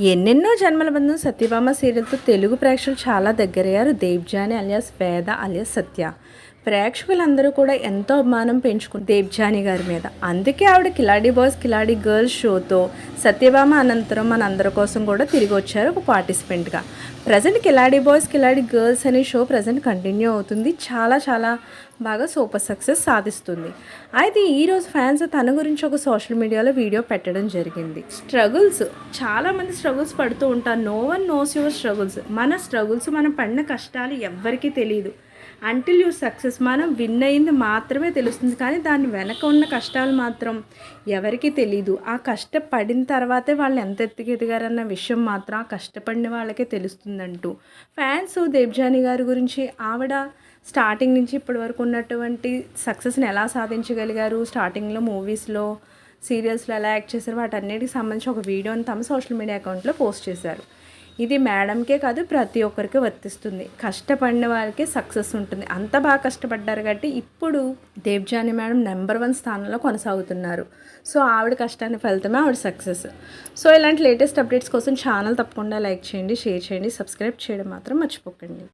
ఎన్నెన్నో జన్మల బంధం సత్యభామ సీరియల్తో తెలుగు ప్రేక్షకులు చాలా దగ్గరయ్యారు. Devjani alias Veda alias Satya. ప్రేక్షకులందరూ కూడా ఎంతో అభిమానం పెంచుకుని దేవ్జాని గారి మీద. అందుకే ఆవిడ కిలాడి బాయ్స్ కిలాడి గర్ల్స్ షోతో సత్యభామ అనంతరం మన అందరి కోసం కూడా తిరిగి వచ్చారు ఒక పార్టిసిపెంట్గా. Present Kiladi boys Kiladi girls అనే షో ప్రజెంట్ కంటిన్యూ అవుతుంది. చాలా చాలా బాగా సూపర్ సక్సెస్ సాధిస్తుంది. అయితే ఈరోజు ఫ్యాన్స్ తన గురించి ఒక సోషల్ మీడియాలో వీడియో పెట్టడం జరిగింది. స్ట్రగుల్స్ చాలామంది స్ట్రగుల్స్ పడుతూ ఉంటారు. No one knows your struggles. మన స్ట్రగుల్స్ మనం పడిన కష్టాలు ఎవ్వరికీ తెలియదు అంటిల్ యూ సక్సెస్ మనం విన్ అయింది మాత్రమే తెలుస్తుంది. కానీ దాని వెనక ఉన్న కష్టాలు మాత్రం ఎవరికీ తెలియదు ఆ కష్టపడిన తర్వాతే వాళ్ళు ఎంత ఎత్తుకు ఎదిగారన్న విషయం మాత్రం ఆ కష్టపడిన వాళ్ళకే తెలుస్తుందంటూ. ఫ్యాన్స్ దేవ్జాని గారి గురించి ఆవిడ స్టార్టింగ్ నుంచి ఇప్పటి వరకు ఉన్నటువంటి సక్సెస్ని ఎలా సాధించగలిగారు? స్టార్టింగ్లో మూవీస్లో సీరియల్స్లో ఎలా యాక్ట్ చేశారు? వాటన్నిటికి సంబంధించి ఒక వీడియోని తమ సోషల్ మీడియా అకౌంట్లో పోస్ట్ చేశారు. ఇది మేడంకే కాదు ప్రతి ఒక్కరికి వర్తిస్తుంది. కష్టపడిన వారికి సక్సెస్ ఉంటుంది. అంత బాగా కష్టపడ్డారు కాబట్టి ఇప్పుడు దేవ్జాని మేడం నెంబర్ వన్ స్థానంలో కొనసాగుతున్నారు. సో ఆవిడ కష్టాన్ని ఫలితమే ఆవిడ సక్సెస్. సో ఇలాంటి లేటెస్ట్ అప్డేట్స్ కోసం ఛానల్ తప్పకుండా లైక్ చేయండి షేర్ చేయండి సబ్స్క్రైబ్ చేయడం మాత్రం మర్చిపోకండి.